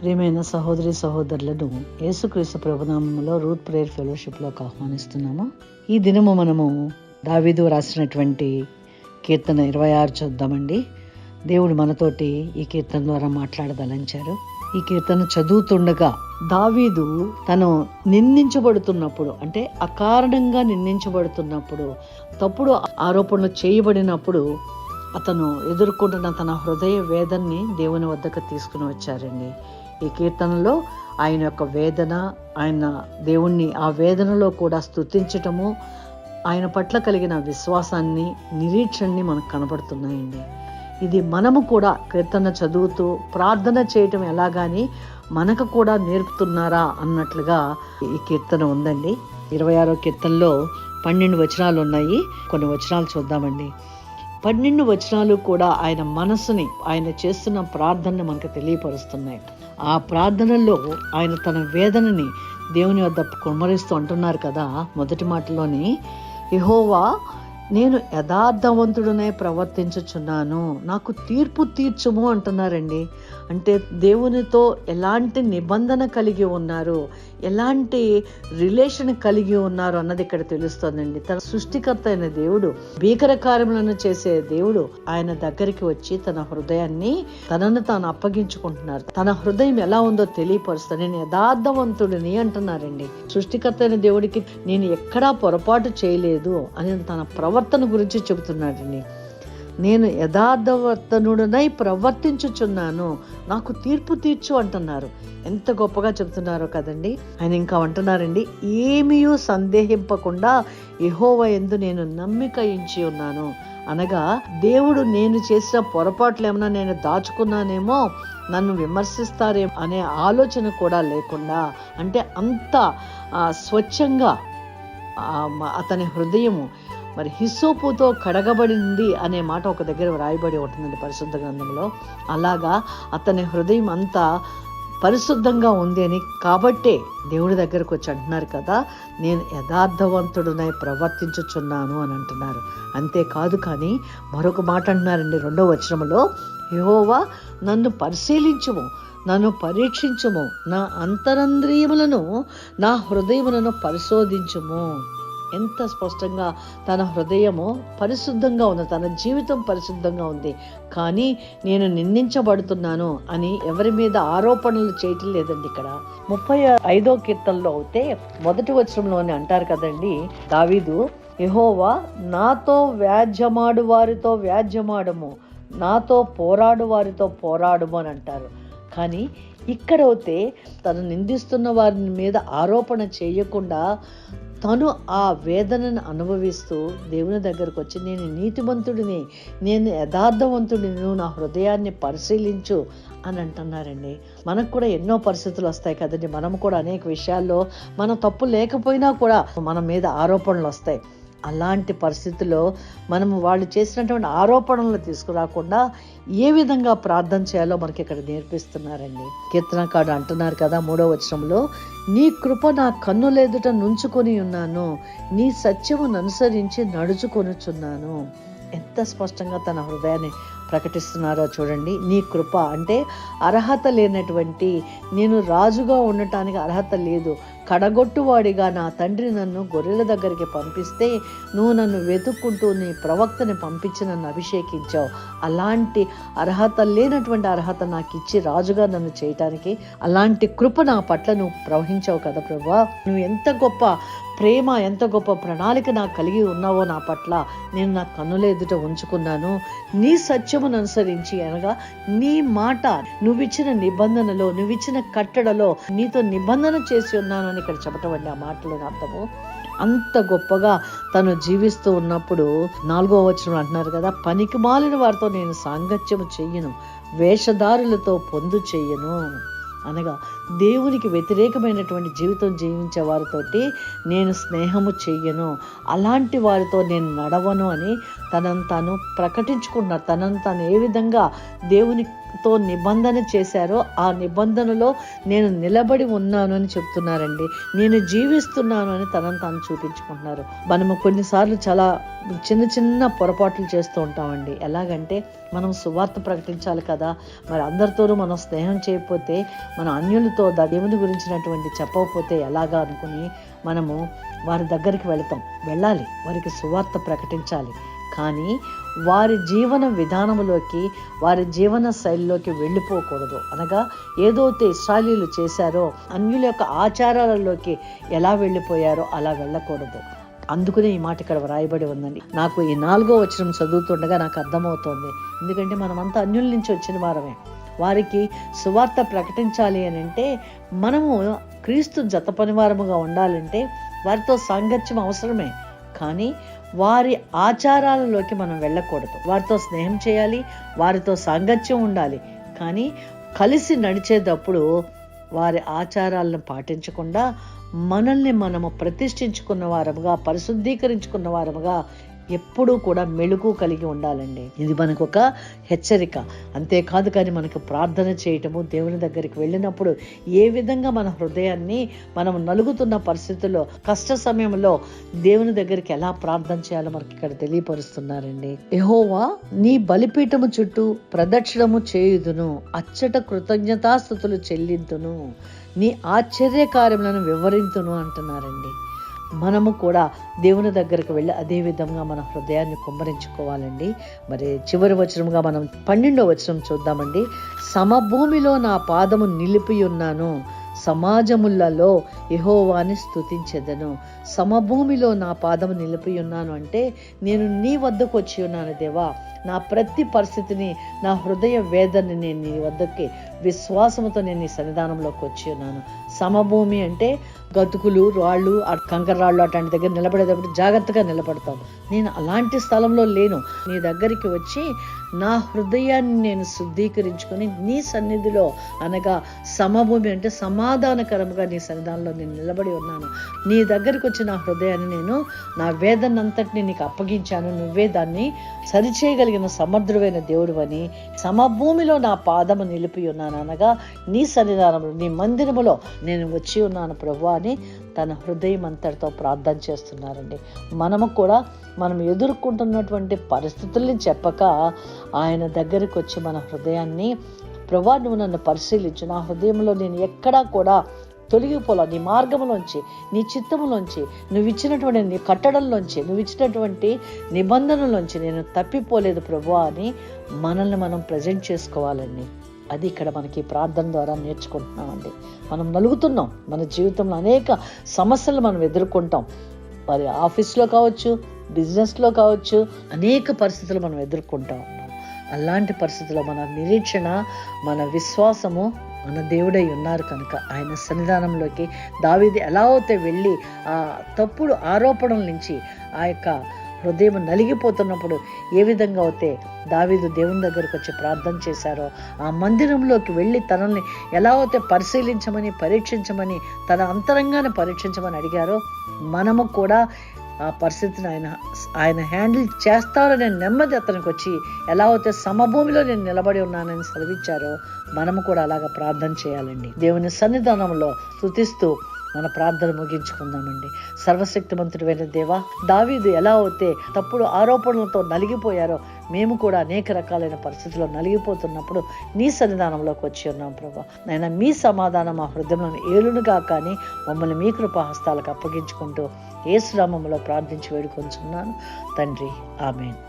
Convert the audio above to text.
ప్రియమైన సహోదరి సహోదరులను యేసుక్రీస్తు ప్రభునామంలో రూత్ ప్రేయర్ ఫెలోషిప్లోకి ఆహ్వానిస్తున్నాము. ఈ దినము మనము దావీదు రాసినటువంటి కీర్తన ఇరవై ఆరు చూద్దామండి. దేవుడు మనతోటి ఈ కీర్తన ద్వారా మాట్లాడదలంచారు ఈ కీర్తన చదువుతుండగా దావీదు తను నిందించబడుతున్నప్పుడు అంటే అకారణంగా నిందించబడుతున్నప్పుడు తప్పుడు ఆరోపణలు చేయబడినప్పుడు అతను ఎదుర్కొంటున్న తన హృదయ వేదన్ని దేవుని వద్దకు తీసుకుని వచ్చారండి. ఈ కీర్తనలో ఆయన యొక్క వేదన ఆయన దేవుణ్ణి ఆ వేదనలో కూడా స్తుతించటము ఆయన పట్ల కలిగిన విశ్వాసాన్ని నిరీక్షణని మనకు కనపడుతున్నాయండి ఇది మనము కూడా కీర్తన చదువుతూ ప్రార్థన చేయటం ఎలాగాని మనకు కూడా నేర్పుతున్నారా అన్నట్లుగా ఈ కీర్తన ఉందండి. ఇరవై ఆరో కీర్తనలో పన్నెండు వచనాలు ఉన్నాయి. కొన్ని వచనాలు చూద్దామండి. పన్నెండు వచనాలు కూడా ఆయన మనసుని ఆయన చేస్తున్న ప్రార్థనని మనకు తెలియపరుస్తున్నాయి ఆ ప్రార్థనల్లో ఆయన తన వేదనని దేవుని వద్ద కుమ్మరిస్తూ అంటున్నారు కదా మొదటి మాటలోని యహోవా నేను యథార్థవంతుడనే ప్రవర్తించుచున్నాను. నాకు తీర్పు తీర్చుము అంటున్నారండి. అంటే దేవునితో ఎలాంటి నిబంధన కలిగి ఉన్నారు? ఎలాంటి రిలేషన్ కలిగి ఉన్నారు అన్నది ఇక్కడ తెలుస్తోందండి. తన సృష్టికర్త అయిన దేవుడు భీకర కార్యములను చేసే దేవుడు ఆయన దగ్గరికి వచ్చి తన హృదయాన్ని తనను తాను అప్పగించుకుంటున్నారు. తన హృదయం ఎలా ఉందో తెలియపరుస్తా నేను యథార్థవంతుడిని అంటున్నారండి. సృష్టికర్త అయిన దేవుడికి నేను ఎక్కడా పొరపాటు చేయలేదు అని తన ప్రవర్తన గురించి చెబుతున్నాడండి. నేను యథార్థవర్తనుడనై ప్రవర్తించుచున్నాను. నాకు తీర్పు తీర్చు అంటున్నారు. ఎంత గొప్పగా చెబుతున్నారో కదండి. ఆయన ఇంకా అంటున్నారండి ఏమీయూ సందేహింపకుండా యహోవ ఎందు నేను నమ్మిక ఇచ్చి ఉన్నాను. అనగా దేవుడు నేను చేసిన పొరపాట్లు ఏమైనా నేను దాచుకున్నానేమో నన్ను విమర్శిస్తారేమో అనే ఆలోచన కూడా లేకుండా అంటే అంత స్వచ్ఛంగా అతని హృదయము మరి హిస్సోపుతో కడగబడింది అనే మాట ఒక దగ్గర వ్రాయబడి ఉంటుందండి పరిశుద్ధ గ్రంథంలో. అలాగా అతని హృదయం అంతా పరిశుద్ధంగా ఉంది అని కాబట్టే దేవుడి దగ్గరకు వచ్చి అంటున్నారు కదా నేను యథార్థవంతుడునై ప్రవర్తించుచున్నాను అని అంటున్నారు. అంతేకాదు కానీ మరొక మాట అంటున్నారండి రెండో వచనంలో యహోవా నన్ను పరిశీలించుము నన్ను పరీక్షించుము నా అంతరంద్రియములను నా హృదయములను పరిశోధించుము. ఎంత స్పష్టంగా తన హృదయము పరిశుద్ధంగా ఉంది తన జీవితం పరిశుద్ధంగా ఉంది. కానీ నేను నిందించబడుతున్నాను అని ఎవరి మీద ఆరోపణలు చేయటం లేదండి ఇక్కడ. ముప్పై ఐదో కీర్తనలో అయితే మొదటి వచనంలోనే అంటారు కదండి దావీదు ఎహోవా నాతో వ్యాజ్యమాడు వారితో వ్యాజ్యమాడము నాతో పోరాడు వారితో పోరాడము అని అంటారు. కానీ ఇక్కడైతే తను నిందిస్తున్న వారి మీద ఆరోపణ చేయకుండా తను ఆ వేదనను అనుభవిస్తూ దేవుని దగ్గరకు వచ్చి నేను నీతివంతుడిని నేను యథార్థవంతుడిని నువ్వు నా హృదయాన్ని పరిశీలించు అని అంటున్నారండి. మనకు కూడా ఎన్నో పరిస్థితులు వస్తాయి కదండి. మనం కూడా అనేక విషయాల్లో మన తప్పు లేకపోయినా కూడా మన మీద ఆరోపణలు వస్తాయి. అలాంటి పరిస్థితుల్లో మనం వాళ్ళు చేసినటువంటి ఆరోపణలు తీసుకురాకుండా ఏ విధంగా ప్రార్థన చేయాలో మనకి ఇక్కడ నేర్పిస్తున్నారండి. కీర్తనకాడు అంటున్నారు కదా మూడో వచనంలో నీ కృప నా కన్నులెదుట నుంచుకొని ఉన్నాను నీ సత్యమును అనుసరించి నడుచుకొనుచున్నాను. ఎంత స్పష్టంగా తన హృదయాన్ని ప్రకటిస్తున్నారో చూడండి. నీ కృప అంటే అర్హత లేనటువంటి నేను రాజుగా ఉండటానికి అర్హత లేదు. కడగొట్టువాడిగా నా తండ్రి నన్ను గొర్రెల దగ్గరికి పంపిస్తే నువ్వు నన్ను వెతుక్కుంటూ నీ ప్రవక్తని పంపించి నన్ను అభిషేకించావు. అలాంటి అర్హత లేనటువంటి అర్హత నాకు ఇచ్చి రాజుగా నన్ను చేయటానికి అలాంటి కృప నా పట్ల నువ్వు ప్రవహించావు కదా ప్రభా. నువ్వు ఎంత గొప్ప ప్రేమ ఎంత గొప్ప ప్రణాళిక నాకు కలిగి ఉన్నావో నా పట్ల నేను నా కన్నుల ఎదుట ఉంచుకున్నాను. నీ సత్యమును అనుసరించి అనగా నీ మాట నువ్విచ్చిన నిబంధనలో నువ్విచ్చిన కట్టడలో నీతో నిబంధన చేసి ఉన్నాను అని ఇక్కడ చెప్పటం అండి ఆ మాటలోని అర్థము. అంత గొప్పగా తను జీవిస్తూ ఉన్నప్పుడు నాలుగో వచనం అంటున్నారు కదా పనికి మాలిన వారితో నేను సాంగత్యము చెయ్యను వేషధారులతో పొందు చెయ్యను. అనగా దేవునికి వ్యతిరేకమైనటువంటి జీవితం జీవించే వారితోటి నేను స్నేహము చెయ్యను. అలాంటి వారితో నేను నడవను అని తనను తాను ప్రకటించుకున్న తనను తాను ఏ విధంగా దేవుని తో నిబంధన చేశారో ఆ నిబంధనలో నేను నిలబడి ఉన్నాను అని చెప్తున్నారండి. నేను జీవిస్తున్నాను అని తనను తాను చూపించుకుంటున్నారు. మనము కొన్నిసార్లు చాలా చిన్న చిన్న పొరపాట్లు చేస్తూ ఉంటామండి. ఎలాగంటే మనం సువార్త ప్రకటించాలి కదా. మరి అందరితోనూ మనం స్నేహం చేయకపోతే మన అన్యులతో దా- దేవుని గురించినటువంటి చెప్పకపోతే ఎలాగా అనుకుని మనము వారి దగ్గరికి వెళతాం. వెళ్ళాలి. వారికి సువార్త ప్రకటించాలి. కానీ వారి జీవన విధానంలోకి వారి జీవన శైలిలోకి వెళ్ళిపోకూడదు. అనగా ఏదైతే ఇస్రాయలీలు చేశారో అన్యుల యొక్క ఆచారాలలోకి ఎలా వెళ్ళిపోయారో అలా వెళ్ళకూడదు. అందుకనే ఈ మాట ఇక్కడ వ్రాయబడి ఉందండి. నాకు ఈ నాలుగో వచనం చదువుతుండగా నాకు అర్థమవుతోంది. ఎందుకంటే మనమంతా అన్యుల నుంచి వచ్చిన వారమే. వారికి సువార్త ప్రకటించాలి అని అంటే మనము క్రీస్తు జత పనివారముగా ఉండాలంటే వారితో సాంగత్యం అవసరమే. కానీ వారి ఆచారాలలోకి మనం వెళ్ళకూడదు. వారితో స్నేహం చేయాలి వారితో సాంగత్యం ఉండాలి. కానీ కలిసి నడిచేటప్పుడు వారి ఆచారాలను పాటించకుండా మనల్ని మనము ప్రతిష్ఠించుకున్న వారముగా పరిశుద్ధీకరించుకున్న వారముగా ఎప్పుడూ కూడా మెళుకు కలిగి ఉండాలండి. ఇది మనకు ఒక హెచ్చరిక. అంతేకాదు కానీ మనకు ప్రార్థన చేయటము దేవుని దగ్గరికి వెళ్ళినప్పుడు ఏ విధంగా మన హృదయాన్ని మనం నలుగుతున్న పరిస్థితుల్లో కష్ట సమయంలో దేవుని దగ్గరికి ఎలా ప్రార్థన చేయాలో మనకి ఇక్కడ తెలియపరుస్తున్నారండి. యహోవా నీ బలిపీఠము చుట్టూ ప్రదక్షిణము చేయుదును అచ్చట కృతజ్ఞతాస్థుతులు చెల్లిద్దును నీ ఆశ్చర్య కార్యములను వివరింతును అంటున్నారండి. మనము కూడా దేవుని దగ్గరకు వెళ్ళి అదే విధంగా మన హృదయాన్ని కుమ్మరించుకోవాలండి. మరి చివరి వచనంగా మనం పన్నెండో వచనం చూద్దామండి. సమభూమిలో నా పాదము నిలిపి ఉన్నాను. సమాజములలో యహోవాని స్థుతించెదను సమభూమిలో నా పాదము నిలిపి ఉన్నాను అంటే నేను నీ వద్దకు వచ్చి ఉన్నాను దేవా. నా ప్రతి పరిస్థితిని నా హృదయ వేదనని నేను నీ వద్దకి విశ్వాసంతో నేను నీ సన్నిధానంలోకి వచ్చి ఉన్నాను. సమభూమి అంటే గతుకులు రాళ్ళు కంకర రాళ్ళు అట్లాంటి దగ్గర నిలబడేటప్పుడు జాగ్రత్తగా నిలబడతాం నేను అలాంటి స్థలంలో లేను. నీ దగ్గరికి వచ్చి నా హృదయాన్ని నేను శుద్ధీకరించుకొని నీ సన్నిధిలో అనగా సమభూమి అంటే సమాధానకరంగా నీ సన్నిధానంలో నేను నిలబడి ఉన్నాను. నీ దగ్గరికి వచ్చి నా హృదయాన్ని నేను నా వేదనంతటిని నీకు అప్పగించాను. నువ్వే దాన్ని సరిచేయగలిగిన సమర్థుడైన దేవుడు అని సమభూమిలో నా పాదము నిలిపి ఉన్నాను అనగా నీ సన్నిధానంలో నీ మందిరములో నేను వచ్చి ఉన్నాను ప్రభు అని తన హృదయం అంతటితో ప్రార్థన చేస్తున్నారండి. మనము కూడా మనం ఎదుర్కొంటున్నటువంటి పరిస్థితుల్ని చెప్పక ఆయన దగ్గరికి వచ్చి మన హృదయాన్ని ప్రభా నువ్వు నన్ను పరిశీలించు. నా హృదయంలో నేను ఎక్కడా కూడా తొలగిపోలా నీ మార్గంలోంచి నీ చిత్తములోంచి నువ్వు ఇచ్చినటువంటి నీ కట్టడంలోంచి నువ్వు ఇచ్చినటువంటి నిబంధనలోంచి నేను తప్పిపోలేదు ప్రభు అని మనల్ని మనం ప్రజెంట్ చేసుకోవాలండి. అది ఇక్కడ మనకి ప్రార్థన ద్వారా నేర్చుకుంటున్నామండి. మనం నలుగుతున్నాం. మన జీవితంలో అనేక సమస్యలు మనం ఎదుర్కొంటాం. మరి ఆఫీస్లో కావచ్చు బిజినెస్లో కావచ్చు అనేక పరిస్థితులు మనం ఎదుర్కొంటాం అలాంటి పరిస్థితుల్లో మన నిరీక్షణ మన విశ్వాసము మన దేవుడై ఉన్నారు కనుక ఆయన సన్నిధానంలోకి దావీది ఎలా అయితే వెళ్ళి ఆ తప్పుడు ఆరోపణల నుంచి ఆ యొక్క హృదయం నలిగిపోతున్నప్పుడు ఏ విధంగా అయితే దావీదు దేవుని దగ్గరకు వచ్చి ప్రార్థన చేశారో ఆ మందిరంలోకి వెళ్ళి తనల్ని ఎలా అయితే పరిశీలించమని పరీక్షించమని తన అంతరంగాన్ని పరీక్షించమని అడిగారో మనము కూడా ఆ పరిస్థితిని ఆయన ఆయన హ్యాండిల్ చేస్తారనే నెమ్మది అతనికి వచ్చి ఎలా అయితే సమభూమిలో నేను నిలబడి ఉన్నానని సెలవిచ్చారో మనము కూడా అలాగా ప్రార్థన చేయాలండి. దేవుని సన్నిధానంలో స్థుతిస్తూ మన ప్రార్థన ముగించుకుందామండి. సర్వశక్తిమంతుడైన దేవా దావీదు ఎలా అయితే తప్పుడు ఆరోపణలతో నలిగిపోయారో మేము కూడా అనేక రకాలైన పరిస్థితుల్లో నలిగిపోతున్నప్పుడు నీ సన్నిధానంలోకి వచ్చి ఉన్నాం ప్రభా. నైనా మీ సమాధానం మా హృదయంలో ఏలునుగా కానీ మమ్మల్ని మీ కృపా హస్తాలకు అప్పగించుకుంటూ ఏ శ్రామంలో ప్రార్థించి వేడుకొంచున్నాను. తండ్రి ఆమెన్.